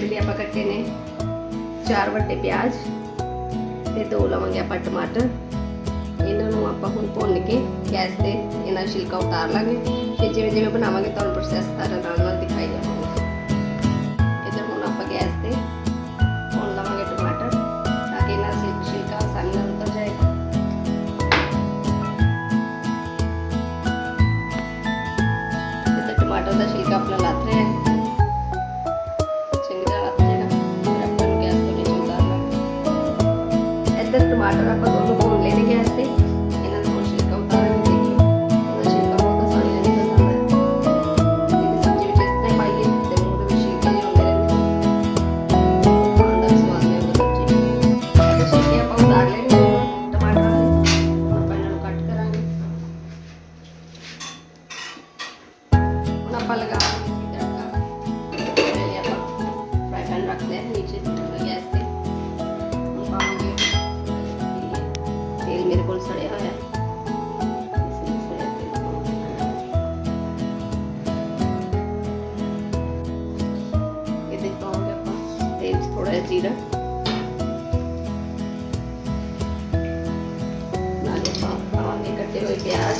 ਆਪਾਂ ਕੱਟੇ ਨੇ। ਚਾਰ ਵੱਡੇ ਪਿਆਜ਼ ਤੇ ਦੋ ਲਵਾਂਗੇ ਆਪਾਂ ਟਮਾਟਰ। ਇਹਨਾਂ ਨੂੰ ਆਪਾਂ ਹੁਣ ਭੁੰਨ ਕੇ ਗੈਸ ਤੇ ਇਹਨਾਂ ਦਾ ਛਿਲਕਾ ਉਤਾਰ ਲਾਂਗੇ। ਤੇ ਜਿਵੇਂ ਜਿਵੇਂ ਬਣਾਵਾਂਗੇ ਤੁਹਾਨੂੰ ਪ੍ਰੋਸੈਸ ਸਾਰਾ ਨਾਲ ਨਾਲ ਦਿਖਾਈ ਜਾਵਾਂਗਾ ਇਧਰ ਹੁਣ ਆਪਾਂ ਗੈਸ ਤੇ ਭੁੰਨ ਲਵਾਂਗੇ ਟਮਾਟਰ ਤਾਂ ਕਿ ਇਹਨਾਂ ਦਾ ਛਿਲਕਾ ਆਸਾਨੀ ਨਾਲ ਉਤਰ ਜਾਏਗਾ ਤੇ ਟਮਾਟਰ ਦਾ ਛਿਲਕਾ ਆਪਣਾ ਲੱਥ ਰਿਹਾ ਹੈ। ਟਮਾਟਰ ਆਪਾਂ ਦੋਨੋਂ ਭੁੰਨ ਲਏ ਗੈਸ ਤੇ। ਇਹਨਾਂ ਨੂੰ ਛਿਲਕਾ ਉਤਾਰਾਂਗੇ ਦੇਖਿਓ ਇਹਦਾ ਛਿਲਕਾ ਬਹੁਤ ਆਸਾਨੀ ਨਾਲ ਨਿਕਲ ਹੈ ਇਹਦੀ ਸਬਜ਼ੀ ਵਿੱਚ ਇਸ ਤਰ੍ਹਾਂ ਪਾਈਏ, ਤੇ ਉਹਦੇ ਵਿੱਚ ਛਿਲਕੇ ਜਿਹੇ ਰਹਿੰਦੇ ਖਾਣ ਦਾ ਵੀ ਸਵਾਦ ਨਹੀਂ ਆਉਂਦਾ ਸਬਜ਼ੀ ਤੇ ਛਿਲਕੇ ਆਪਾਂ ਉਤਾਰ ਲਏ ਦੋਨੋਂ ਟਮਾਟਰਾਂ ਦੇ ਆਪਾਂ ਇਹਨਾਂ ਨੂੰ ਕੱਟ ਕਰਾਂਗੇ। ਹੁਣ ਆਪਾਂ ਲਗਾਵਾਂਗੇ ਜੀਰਾ ਨਾਲੇ ਪਾਵਾਂਗੇ ਕੱਟੇ ਹੋਏ ਪਿਆਜ਼।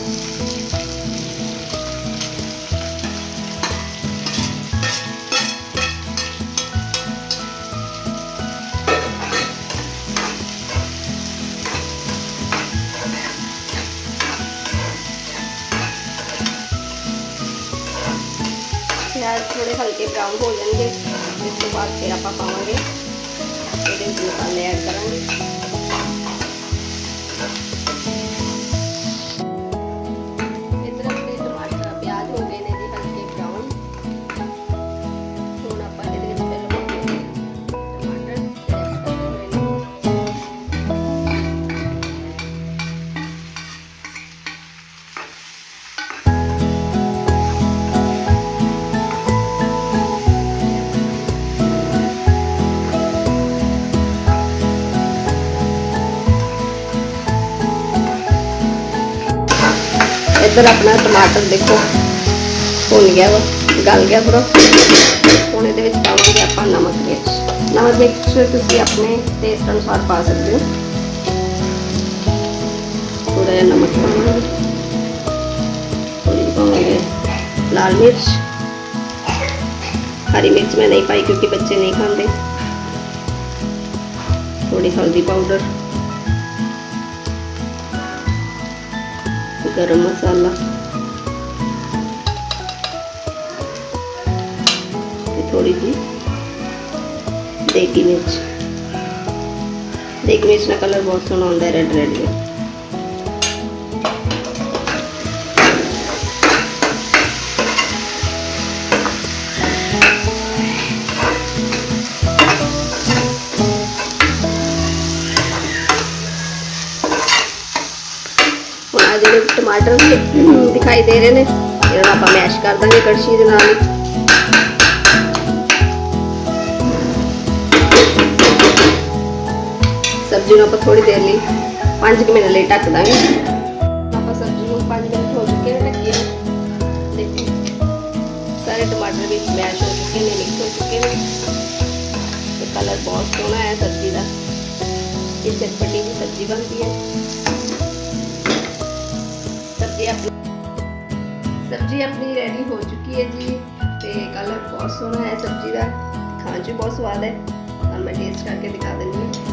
ਪਿਆਜ਼ ਥੋੜੇ ਹਲਕੇ ਬਰਾਊਨ ਹੋ ਜਾਣਗੇ, ਇਸ ਤੋਂ ਬਾਅਦ ਫਿਰ ਆਪਾਂ ਪਾਵਾਂਗੇ ਇਹਦੇ ਵਿੱਚ ਮਸਾਲੇ ਐਡ ਇੱਧਰ ਆਪਣਾ ਟਮਾਟਰ ਦੇਖੋ, ਭੁੰਨ ਗਿਆ ਵਾ, ਗਲ ਗਿਆ ਥੋੜਾ ਹੁਣ ਇਹਦੇ ਵਿੱਚ ਪਾਵਾਂਗੇ ਆਪਾਂ ਨਮਕ ਮਿਰਚ। ਨਮਕ ਮਿਰਚ ਤੁਸੀਂ ਆਪਣੇ ਟੇਸਟ ਅਨੁਸਾਰ ਪਾ ਸਕਦੇ ਹੋ। ਥੋੜਾ ਜਿਹਾ ਨਮਕ ਪਾਵਾਂਗੇ। ਥੋੜੀ ਪਾਵਾਂਗੇ ਲਾਲ ਮਿਰਚ। ਹਰੀ ਮਿਰਚ ਮੈਂ ਨਹੀਂ ਪਾਈ ਕਿਉਂਕਿ ਬੱਚੇ ਨਹੀਂ ਖਾਂਦੇ। ਥੋੜੀ ਹਲਦੀ ਪਾਊਡਰ। ਗਰਮ ਮਸਾਲਾ ਤੇ ਥੋੜੀ ਜੀ ਦੇਗੀ ਮਿਰਚ ਦੇਗੀ ਮਿਰਚ ਦਾ ਕਲਰ ਬਹੁਤ ਸੋਹਣਾ ਹੁੰਦਾ ਹੈ ਰੈਡ ਰੈਡ ਆ ਜਿਹੜੇ ਟਮਾਟਰ ਦਿਖਾਈ ਦੇ ਰਹੇ ਨੇ, ਇਹਨਾਂ ਨੂੰ ਆਪਾਂ ਮੈਸ਼ ਕਰ ਦਾਂਗੇ ਕੜਛੀ ਦੇ ਨਾਲ ਹੀ। ਸਬਜ਼ੀ ਨੂੰ ਆਪਾਂ ਥੋੜੀ ਦੇਰ ਲਈ 5 ਮਿੰਟ ਲਈ ਢੱਕ ਦਾਂਗੇ। ਆਪਾਂ ਸਬਜ਼ੀ ਨੂੰ 5 ਮਿੰਟ ਹੋ ਚੁੱਕੇ ਨੇ ਢੱਕੀ ਨੂੰ। ਦੇਖੋ, ਸਾਰੇ ਟਮਾਟਰ ਵਿੱਚ ਮੈਸ਼ ਹੋ ਚੁੱਕੇ ਨੇ ਮਿਕਸ ਹੋ ਚੁੱਕੇ ਨੇ। ਤੇ ਕਲਰ ਬਹੁਤ ਸੋਹਣਾ ਹੈ ਸਬਜ਼ੀ ਦਾ। ਇਹ ਚਟਪਟੀ ਦੀ ਸਬਜ਼ੀ ਬਣਦੀ ਹੈ। ਸਬਜ਼ੀ ਆਪਣੀ ਸਬਜ਼ੀ ਆਪਣੀ ਰੈਡੀ ਹੋ ਚੁੱਕੀ ਹੈ ਜੀ ਤੇ ਕਲਰ ਬਹੁਤ ਸੋਹਣਾ ਹੈ ਸਬਜ਼ੀ ਦਾ। ਖਾਣ 'ਚ ਵੀ ਬਹੁਤ ਸਵਾਦ ਹੈ। ਤੁਹਾਨੂੰ ਮੈਂ ਟੇਸਟ ਕਰਕੇ ਦਿਖਾ ਦਿੰਦੀ ਹਾਂ।